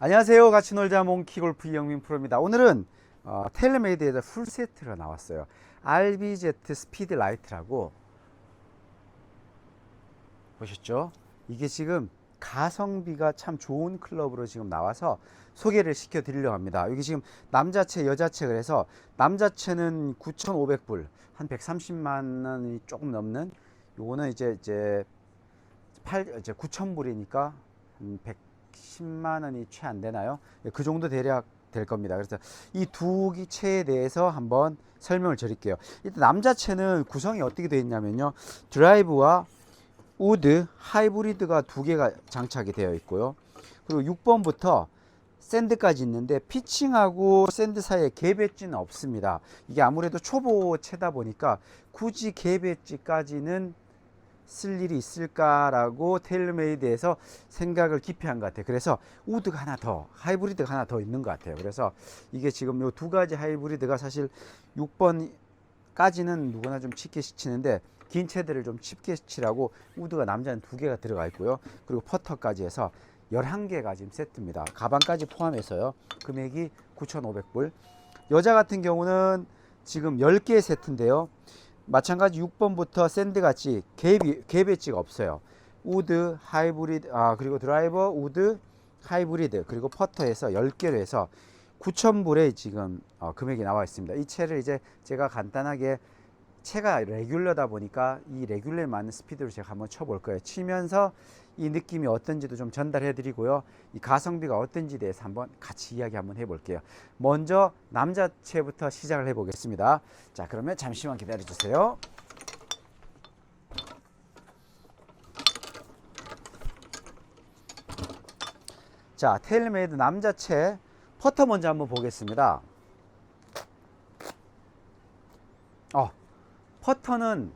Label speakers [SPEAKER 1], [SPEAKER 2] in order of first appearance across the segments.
[SPEAKER 1] 안녕하세요. 같이 놀자 몽키 골프 이영민 프로입니다. 오늘은 어, 텔레메이드에서 풀 세트가 나왔어요. RBZ 스피드 라이트라고 보셨죠? 이게 지금 가성비가 참 좋은 클럽으로 지금 나와서 소개를 시켜 드리려고 합니다. 여기 지금 남자체, 여자체 그래서 남자체는 9,500불, 한 130만 원이 조금 넘는 요거는 이제 이제 8 이제 9,000불이니까 한 110만 원이 채 안 되나요? 예, 그 정도 대략 될 겁니다. 그래서 이두 기체에 대해서 한번 설명을 드릴게요. 일단 남자체는 구성이 어떻게 되어 있냐면요. 드라이브와 우드, 하이브리드가 두 개가 장착이 되어 있고요. 그리고 6번부터 샌드까지 있는데 피칭하고 샌드 사이에 갭 엣지는 없습니다. 이게 아무래도 초보 채다 보니까 굳이 갭 엣지까지는 쓸 일이 있을까라고 테일메이드에서 생각을 깊이 한 것 같아요. 그래서 우드가 하나 더, 하이브리드가 하나 더 있는 것 같아요. 그래서 이게 지금 요 두 가지 하이브리드가 사실 6번까지는 누구나 좀 짙게 스치는데 긴 채들을 좀 짙게 스치라고 우드가 남자는 두 개가 들어가 있고요. 그리고 퍼터까지 해서 11개가 지금 세트입니다. 가방까지 포함해서요. 금액이 9,500불. 여자 같은 경우는 지금 10개 세트인데요. 마찬가지 6번부터 샌드같이 갭이, 갭 엣지가 없어요. 우드, 하이브리드, 아, 그리고 드라이버, 우드, 하이브리드, 그리고 퍼터에서 10개로 해서 9,000불에 지금 어, 금액이 나와 있습니다. 이 채를 이제 제가 간단하게 채가 레귤러다 보니까 이 레귤러에 맞는 스피드로 제가 한번 쳐볼 거예요. 치면서 이 느낌이 어떤지도 좀 전달해 드리고요. 이 가성비가 어떤지 대해서 한번 같이 이야기 한번 해 볼게요. 먼저 남자 채부터 시작을 해 보겠습니다. 자, 그러면 잠시만 기다려 주세요. 자, 테일메이드 남자 채 퍼터 먼저 한번 보겠습니다. 어, 퍼터는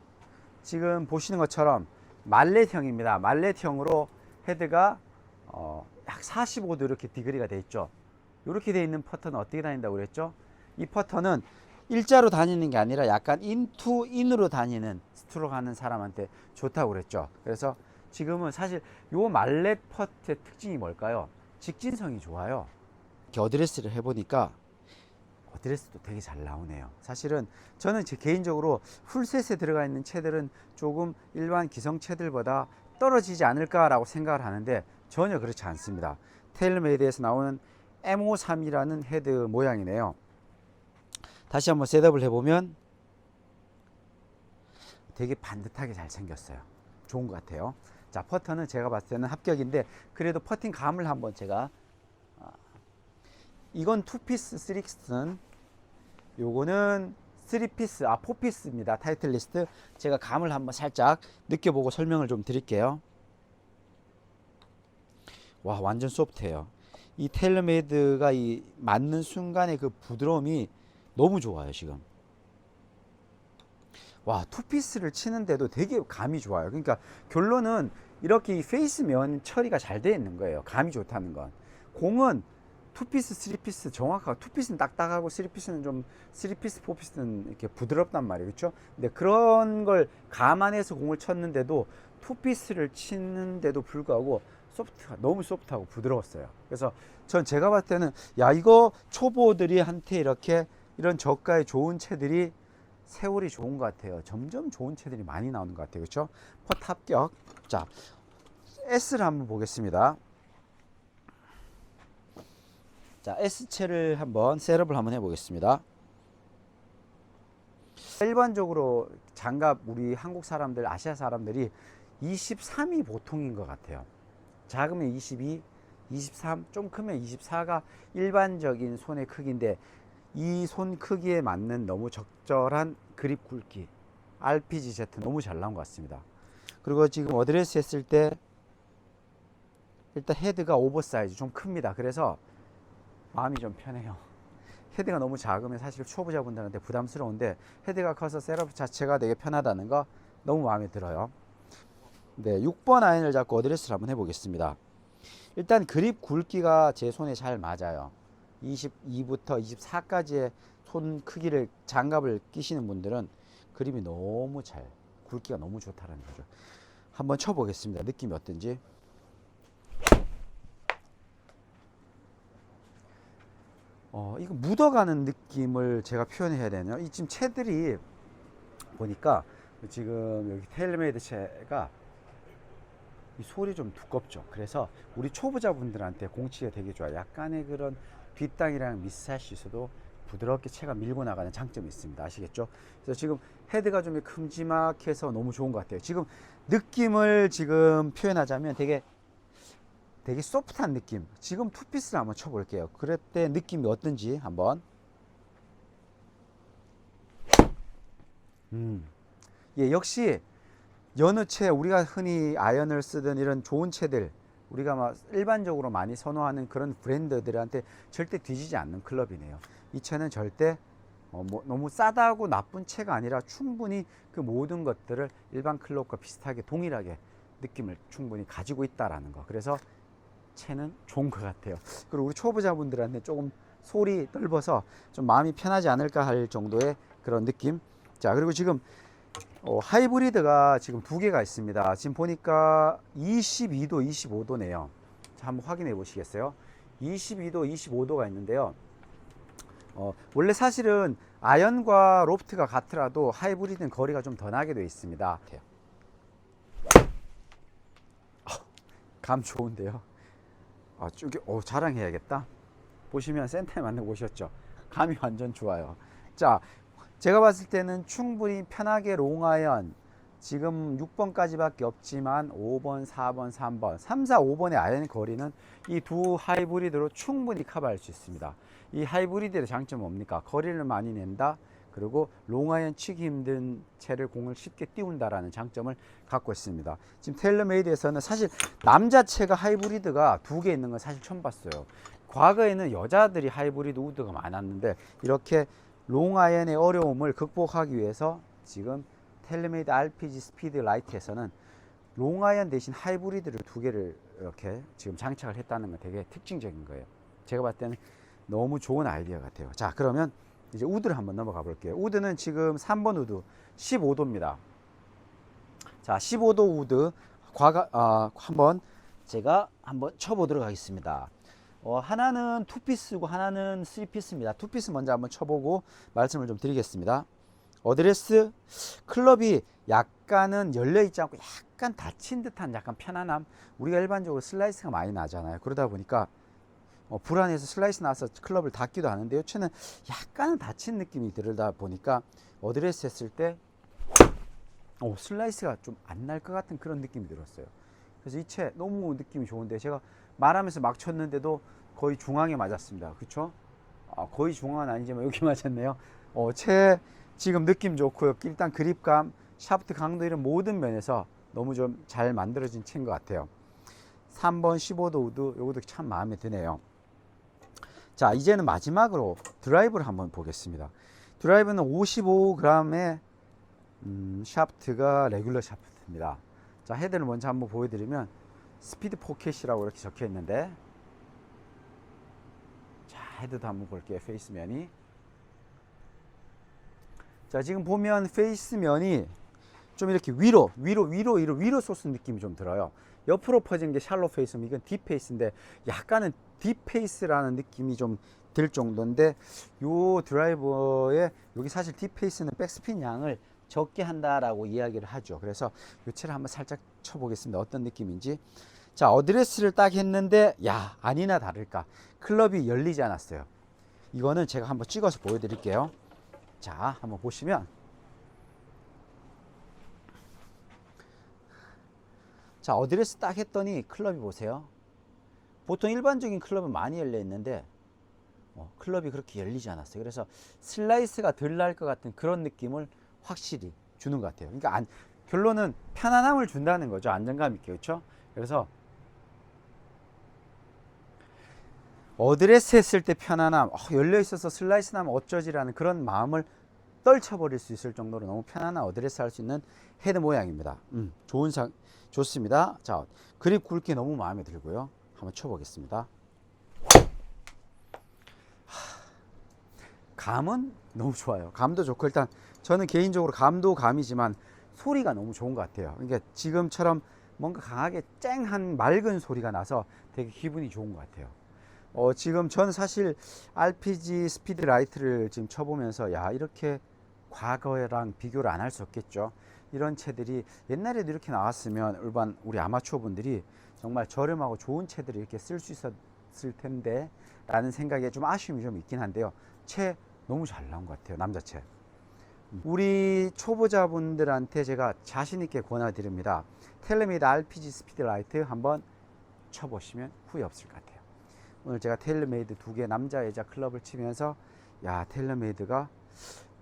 [SPEAKER 1] 지금 보시는 것처럼 말렛형입니다. 말렛형으로 헤드가 어, 약 45도 이렇게 디그리가 돼 있죠. 이렇게 돼 있는 퍼터는 어떻게 다닌다고 그랬죠? 이 퍼터는 일자로 다니는 게 아니라 약간 인투 인으로 다니는 스트로크 하는 사람한테 좋다고 그랬죠. 그래서 지금은 사실 요 말렛 퍼트의 특징이 뭘까요? 직진성이 좋아요. 이렇게 어드레스를 해보니까 어 드레스도 되게 잘 나오네요. 사실은 저는 제 개인적으로 풀셋에 들어가 있는 채들은 조금 일반 기성 채들보다 떨어지지 않을까 라고 생각을 하는데 전혀 그렇지 않습니다. 테일메이드에서 나오는 M53이라는 헤드 모양이네요. 다시 한번 셋업을 해보면 되게 반듯하게 잘 생겼어요. 좋은 것 같아요. 자, 퍼터는 제가 봤을 때는 합격인데 그래도 퍼팅 감을 한번 제가 아, 이건 투피스 쓰리스는 요거는 쓰리피스 아 포피스입니다 타이틀 리스트 제가 감을 한번 살짝 느껴보고 설명을 좀 드릴게요. 와 완전 소프트해요. 이 테일러메이드가 이 맞는 순간의 그 부드러움이 너무 좋아요 지금. 와 투피스를 치는데도 되게 감이 좋아요. 그러니까 결론은 이렇게 이 페이스 면 처리가 잘 되어 있는 거예요. 감이 좋다는 건. 공은 투피스, 쓰리피스 정확하고 투피스는 딱딱하고 쓰리피스는 좀 쓰리피스, 포피스는 이렇게 부드럽단 말이에요. 그렇죠? 근데 그런 걸 감안해서 공을 쳤는데도 투피스를 치는데도 불구하고 소프트가 너무 소프트하고 부드러웠어요. 그래서 전 제가 봤을 때는 야 이거 초보들이 한테 이렇게 이런 저가의 좋은 채들이 세월이 좋은 것 같아요. 점점 좋은 채들이 많이 나오는 것 같아요. 그렇죠? 퍼트 합격. 자, S를 한번 보겠습니다. 자, S체를 한번 셋업을 한번 해보겠습니다. 일반적으로 장갑 우리 한국 사람들, 아시아 사람들이 23이 보통인 것 같아요. 작으면 22, 23, 좀 크면 24가 일반적인 손의 크기인데 이 손 크기에 맞는 너무 적절한 그립 굵기 RPG Z 너무 잘 나온 것 같습니다. 그리고 지금 어드레스 했을 때 일단 헤드가 오버사이즈 좀 큽니다. 그래서 마음이 좀 편해요. 헤드가 너무 작으면 사실 초보자 분들한테 부담스러운데 헤드가 커서 셋업 자체가 되게 편하다는 거 너무 마음에 들어요. 네, 6번 아이언을 잡고 어드레스를 한번 해보겠습니다. 일단 그립 굵기가 제 손에 잘 맞아요. 22부터 24까지의 손 크기를 장갑을 끼시는 분들은 그립이 너무 잘 굵기가 너무 좋다는 거죠. 한번 쳐보겠습니다. 느낌이 어떤지. 어, 이거 묻어가는 느낌을 제가 표현해야 되나요? 이 지금 채들이 보니까 지금 여기 테일메이드 채가 이 솔이 좀 두껍죠. 그래서 우리 초보자분들한테 공치가 되게 좋아요. 약간의 그런 뒷땅이랑 미스샷이 있어도 부드럽게 채가 밀고 나가는 장점이 있습니다. 아시겠죠? 그래서 지금 헤드가 좀 큼지막해서 너무 좋은 것 같아요. 지금 느낌을 지금 표현하자면 되게 되게 소프트한 느낌. 지금 투피스를 한번 쳐볼게요. 그럴 때 느낌이 어떤지 한번. 음. 예, 역시 여느 채 우리가 흔히 아연을 쓰던 이런 좋은 채들 우리가 막 일반적으로 많이 선호하는 그런 브랜드들한테 절대 뒤지지 않는 클럽이네요. 이 채는 절대 어, 뭐 너무 싸다고 나쁜 채가 아니라 충분히 그 모든 것들을 일반 클럽과 비슷하게 동일하게 느낌을 충분히 가지고 있다라는 거. 그래서 채는 좋은 것 같아요. 그리고 우리 초보자분들한테 조금 솔이 넓어서 좀 마음이 편하지 않을까 할 정도의 그런 느낌. 자, 그리고 지금 어, 하이브리드가 지금 두 개가 있습니다. 지금 보니까 22도, 25도네요. 자, 한번 확인해 보시겠어요? 22도, 25도가 있는데요. 어, 원래 사실은 아연과 로프트가 같더라도 하이브리드는 거리가 좀 더 나게 되어 있습니다. 아, 감 좋은데요. 아, 쭉, 어, 자랑해야겠다. 보시면 센터에 맞는 거 보셨죠? 감이 완전 좋아요. 자, 제가 봤을 때는 충분히 편하게 롱아이언 지금 6번까지밖에 없지만 5번, 4번, 3번, 3, 4, 5번의 아이언 거리는 이 두 하이브리드로 충분히 커버할 수 있습니다. 이 하이브리드의 장점은 뭡니까? 거리를 많이 낸다. 그리고 롱아이언 치기 힘든 채를 공을 쉽게 띄운다라는 장점을 갖고 있습니다. 지금 테일러메이드에서는 사실 남자 채가 하이브리드가 두 개 있는 건 사실 처음 봤어요. 과거에는 여자들이 하이브리드 우드가 많았는데 이렇게 롱아이언의 어려움을 극복하기 위해서 지금 텔레메이드 RPG 스피드 라이트에서는 롱아이언 대신 하이브리드를 두 개를 이렇게 지금 장착을 했다는 건 되게 특징적인 거예요. 제가 봤을 때는 너무 좋은 아이디어 같아요. 자, 그러면 이제 우드를 한번 넘어가 볼게요. 우드는 지금 3번 우드 15도입니다. 자, 15도 우드 과가 아, 한번 제가 한번 쳐보도록 하겠습니다. 어, 하나는 투피스고 하나는 쓰리피스입니다. 투피스 먼저 한번 쳐보고 말씀을 좀 드리겠습니다. 어드레스 클럽이 약간은 열려 있지 않고 약간 닫힌 듯한 약간 편안함. 우리가 일반적으로 슬라이스가 많이 나잖아요. 그러다 보니까 어, 불안해서 슬라이스 나서 클럽을 닫기도 하는데요. 채는 약간은 닫힌 느낌이 들다 보니까 어드레스 했을 때 어, 슬라이스가 좀 안 날 것 같은 그런 느낌이 들었어요. 그래서 이 채 너무 느낌이 좋은데 제가 말하면서 막 쳤는데도 거의 중앙에 맞았습니다. 그렇죠? 아, 거의 중앙은 아니지만 여기 맞았네요. 어, 채 지금 느낌 좋고요. 일단 그립감, 샤프트 강도 이런 모든 면에서 너무 좀 잘 만들어진 채인 것 같아요. 3번 15도 우드 요것도 참 마음에 드네요. 자 이제는 마지막으로 드라이브를 한번 보겠습니다. 드라이브는 55g의 음, 샤프트가 레귤러 샤프트입니다. 자 헤드를 먼저 한번 보여드리면 스피드 포켓이라고 이렇게 적혀 있는데 자 헤드도 한번 볼게요. 페이스면이 자 지금 보면 페이스면이 좀 이렇게 위로 위로 위로 위로 위로 솟은 느낌이 좀 들어요. 옆으로 퍼진 게 샬로 페이스면 이건 딥 페이스인데 약간은 딥 페이스라는 느낌이 좀 들 정도인데 요 드라이버에 여기 사실 딥 페이스는 백스핀 양을 적게 한다라고 이야기를 하죠. 그래서 요 채를 한번 살짝 쳐보겠습니다. 어떤 느낌인지. 자 어드레스를 딱 했는데 야 아니나 다를까 클럽이 열리지 않았어요. 이거는 제가 한번 찍어서 보여드릴게요. 자 한번 보시면 자 어드레스 딱 했더니 클럽이 보세요. 보통 일반적인 클럽은 많이 열려 있는데 어, 클럽이 그렇게 열리지 않았어요. 그래서 슬라이스가 덜 날 것 같은 그런 느낌을 확실히 주는 것 같아요. 그러니까 안, 결론은 편안함을 준다는 거죠. 안정감 있게. 그렇죠? 그래서 어드레스 했을 때 편안함 어, 열려 있어서 슬라이스 나면 어쩌지라는 그런 마음을 떨쳐버릴 수 있을 정도로 너무 편안한 어드레스 할 수 있는 헤드 모양입니다. 음, 좋은 상 좋습니다. 자 그립 굵기 너무 마음에 들고요. 한번 쳐보겠습니다. 감은 너무 좋아요. 감도 좋고 일단 저는 개인적으로 감도 감이지만 소리가 너무 좋은 것 같아요. 그러니까 지금처럼 뭔가 강하게 쨍한 맑은 소리가 나서 되게 기분이 좋은 것 같아요 어, 지금 전 사실 RPG 스피드 라이트를 지금 쳐보면서 야 이렇게 과거랑 비교를 안 할 수 없겠죠. 이런 채들이 옛날에도 이렇게 나왔으면 일반 우리 아마추어 분들이 정말 저렴하고 좋은 채들을 이렇게 쓸 수 있었을 텐데 라는 생각에 좀 아쉬움이 좀 있긴 한데요. 채 너무 잘 나온 것 같아요. 남자 채. 우리 초보자분들한테 제가 자신 있게 권해드립니다. 텔레미드 RPG 스피드 라이트 한번 쳐보시면 후회 없을 것 같아요. 오늘 제가 텔레메이드 두 개 남자 여자 클럽을 치면서 야 텔레메이드가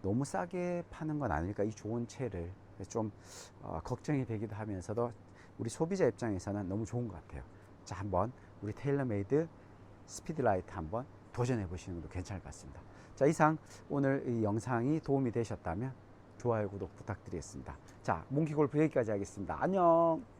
[SPEAKER 1] 너무 싸게 파는 건 아닐까 이 좋은 채를 좀 어, 걱정이 되기도 하면서도 우리 소비자 입장에서는 너무 좋은 것 같아요. 자 한번 우리 텔레메이드 스피드라이트 한번 도전해 보시는 것도 괜찮을 것 같습니다. 자 이상 오늘 이 영상이 도움이 되셨다면 좋아요 구독 부탁드리겠습니다. 자 몽키골프 여기까지 하겠습니다. 안녕.